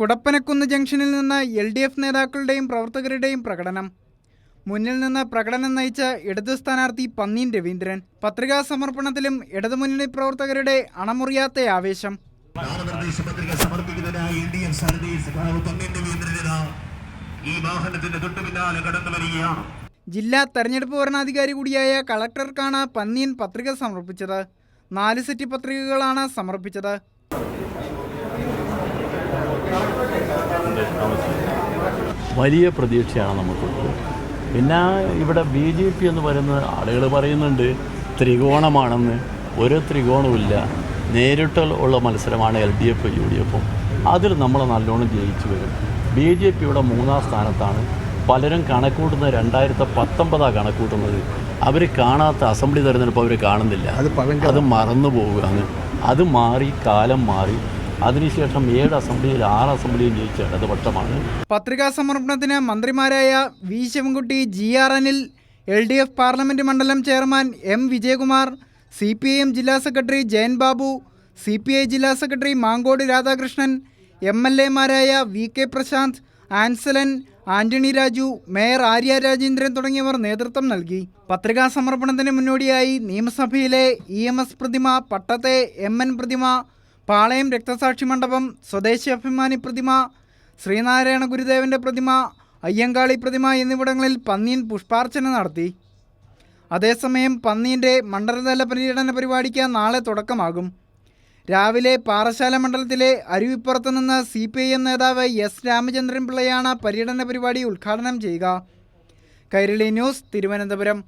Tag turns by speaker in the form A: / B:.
A: കുടപ്പനക്കുന്ന് ജംഗ്ഷനിൽ നിന്ന് L D F നേതാക്കളുടെയും പ്രവർത്തകരുടെയും പ്രകടനം. മുന്നിൽ നിന്ന് പ്രകടനം നയിച്ച ഇടതു സ്ഥാനാർത്ഥി പന്നീൻ രവീന്ദ്രൻ. പത്രികാ സമർപ്പണത്തിലും ഇടതുമുന്നണി പ്രവർത്തകരുടെ അണമുറിയാത്ത ആവേശം.
B: നാമനിർദ്ദേശ പത്രിക സമർപ്പിക്കുന്നതിനായി എൽ ഡി എഫ് സ്ഥാനത്തെ സഖാവ് പന്നീൻ രവീന്ദ്രനാ ഈ വാഹനത്തിന്റെ തൊട്ടു പിന്നാലെ കടന്നു വരികയാണ്.
A: ജില്ലാ തെരഞ്ഞെടുപ്പ് വരണാധികാരി കൂടിയായ കളക്ടർക്കാണ് പന്നീൻ പത്രിക സമർപ്പിച്ചത്. നാല് സെറ്റ് പത്രികകളാണ് സമർപ്പിച്ചത്.
C: വലിയ പ്രതീക്ഷയാണ് നമുക്കുള്ളത്. പിന്നെ ഇവിടെ ബി ജെ പി എന്ന് പറയുന്ന ആളുകൾ പറയുന്നുണ്ട് ത്രികോണമാണെന്ന്. ഒരു ത്രികോണവുമില്ല. നേരിട്ട് ഉള്ള മത്സരമാണ് L D F U D എഫും. അതിൽ നമ്മൾ നല്ലോണം ജയിച്ചു വരും. ബി ജെ പിയുടെ മൂന്നാം സ്ഥാനത്താണ്. പലരും കണക്കൂട്ടുന്ന രണ്ടായിരത്തി പത്തൊമ്പതാണ് കണക്കൂട്ടുന്നത്. അവർ കാണാത്ത അസംബ്ലി തെരഞ്ഞെടുപ്പ് അവർ കാണുന്നില്ല. അത് അത് മറന്നു പോവുകയാണ് അത് മാറി കാലം മാറി. അതിനുശേഷം ഏഴ് അസംബ്ലിയിൽ ആറ് അസംബ്ലിയും ജയിച്ച ഇടതുപക്ഷമാണ്
A: പത്രികാ സമർപ്പണത്തിന് മന്ത്രിമാരായ V Sivankutty G R Anil L D F parliament മണ്ഡലം chairman M Vijayakumar C P I M ജില്ലാ secretary Jayan Babu C P I ജില്ലാ secretary Mankode Radhakrishnan M L എമാരായ V K Prashanth Ansalan Antony Raju mayor Arya Rajendran തുടങ്ങിയവർ നേതൃത്വം നൽകി. പത്രികാ സമർപ്പണത്തിന് മുന്നോടിയായി നിയമസഭയിലെ E പ്രതിമ പട്ടത്തെ എം പ്രതിമ പാളയം രക്തസാക്ഷി മണ്ഡപം സ്വദേശി അഭിമാനി പ്രതിമ ശ്രീനാരായണ ഗുരുദേവന്റെ പ്രതിമ അയ്യങ്കാളി പ്രതിമ എന്നിവിടങ്ങളിൽ പന്നിയൻ പുഷ്പാർച്ചന നടത്തി. അതേസമയം പന്നീന്റെ മണ്ഡലതല പര്യടന പരിപാടിക്ക് നാളെ തുടക്കമാകും. രാവിലെ പാറശാല മണ്ഡലത്തിലെ അരുവിപ്പുറത്ത് നിന്ന് സി പി ഐ എം നേതാവ് എസ് രാമചന്ദ്രൻ പിള്ളയാണ് പര്യടന പരിപാടി ഉദ്ഘാടനം ചെയ്യുക. കൈരളി ന്യൂസ് തിരുവനന്തപുരം.